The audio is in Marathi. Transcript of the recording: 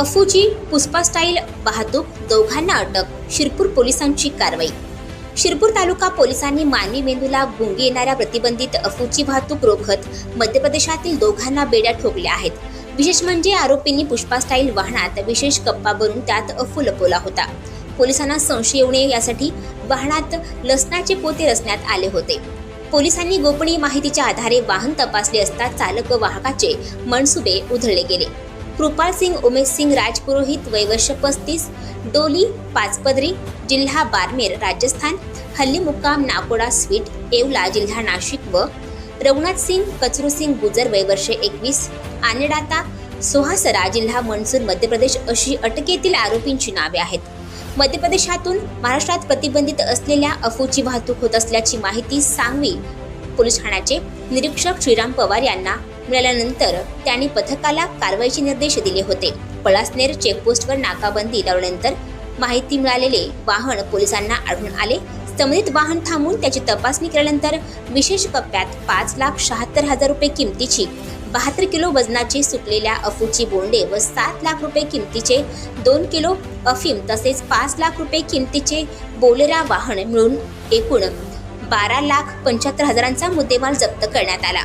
अफूची पुष्पा स्टाईल वाहतूक दोघांना अटक शिरपूर पोलिसांची कारवाई. शिरपूर तालुका पोलिसांनी मानवी मेंदूला गुंगी येणाऱ्या प्रतिबंधित अफूची वाहतूक रोखत मध्य प्रदेशातील दोघांना बेड्या ठोकल्या आहेत. विशेष म्हणजे आरोपींनी पुष्पा स्टाईल वाहनात विशेष कप्पा भरून त्यात अफू लपवला होता. पोलिसांना संशय येऊ नये यासाठी वाहनात लसणाचे पोते रचण्यात आले होते. पोलिसांनी गोपनीय माहितीच्या आधारे वाहन तपासले असता चालक व वाहकाचे मनसुबे उधळले गेले. कृपाल सिंग उमेश सिंग राजपुरोहित वैवर्ष पस्तीस डोली पाचपदरी जिल्हा बारमेर राजस्थान हल्ली मुक्काम नाकोडा स्वीट येवला जिल्हा नाशिक व रघुनाथ सिंग कचरू सिंग गुजर वयवर्ष एकवीस आनेडाता सोहासरा जिल्हा मनसूर मध्य प्रदेश अशी अटकेतील आरोपींची नावे आहेत. मध्य प्रदेशातून महाराष्ट्रात प्रतिबंधित असलेल्या अफूची वाहतूक होत असल्याची माहिती सांगवी पोलीस ठाण्याचे निरीक्षक श्रीराम पवार यांना मिळाल्यानंतर त्यांनी पथकाला कारवाईचे निर्देश दिले होते. पळासनेर चेकपोस्टवर नाकाबंदी लावल्यानंतर माहिती मिळालेले वाहन पोलिसांना आढळून आले. संबंधित वाहन थांबून त्याची तपासणी केल्यानंतर विशेष कप्प्यात पाच लाख शहात्तर हजार रुपये किमतीची बहात्तर किलो वजनाची सुटलेल्या अफूची बोंडे व सात लाख रुपये किमतीचे दोन किलो अफीम तसेच पाच लाख रुपये किमतीचे बोलेरा वाहन मिळून एकूण बारा लाख पंच्याहत्तर हजारांचा मुद्देमाल जप्त करण्यात आला.